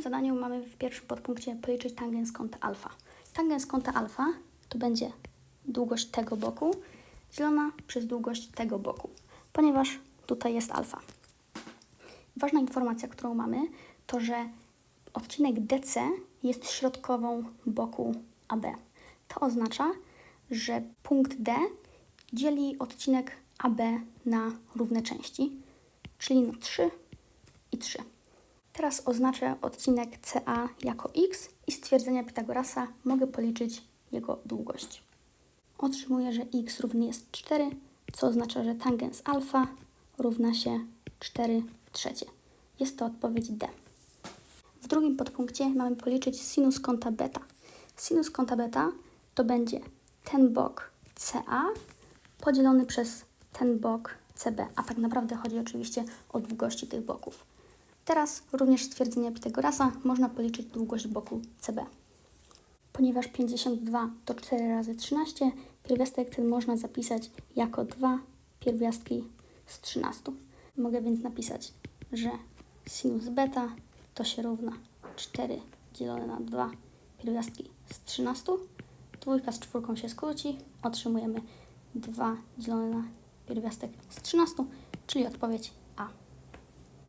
tym zadaniu mamy w pierwszym podpunkcie policzyć tangens kąta alfa. Tangens kąta alfa to będzie długość tego boku dzielona przez długość tego boku, ponieważ tutaj jest alfa. Ważna informacja, którą mamy, to że odcinek DC jest środkową boku AB. To oznacza, że punkt D dzieli odcinek AB na równe części, czyli na 3 i 3. Teraz oznaczę odcinek CA jako x i z twierdzenia Pitagorasa mogę policzyć jego długość. Otrzymuję, że x równy jest 4, co oznacza, że tangens alfa równa się 4 trzecie. Jest to odpowiedź D. W drugim podpunkcie mamy policzyć sinus kąta beta. Sinus kąta beta to będzie ten bok CA podzielony przez ten bok CB, a tak naprawdę chodzi oczywiście o długości tych boków. Teraz również z twierdzenia Pitagorasa można policzyć długość boku CB. Ponieważ 52 to 4 razy 13, pierwiastek ten można zapisać jako 2 pierwiastki z 13. Mogę więc napisać, że sinus beta to się równa 4 dzielone na 2 pierwiastki z 13. Dwójka z czwórką się skróci, otrzymujemy 2 dzielone na pierwiastek z 13, czyli odpowiedź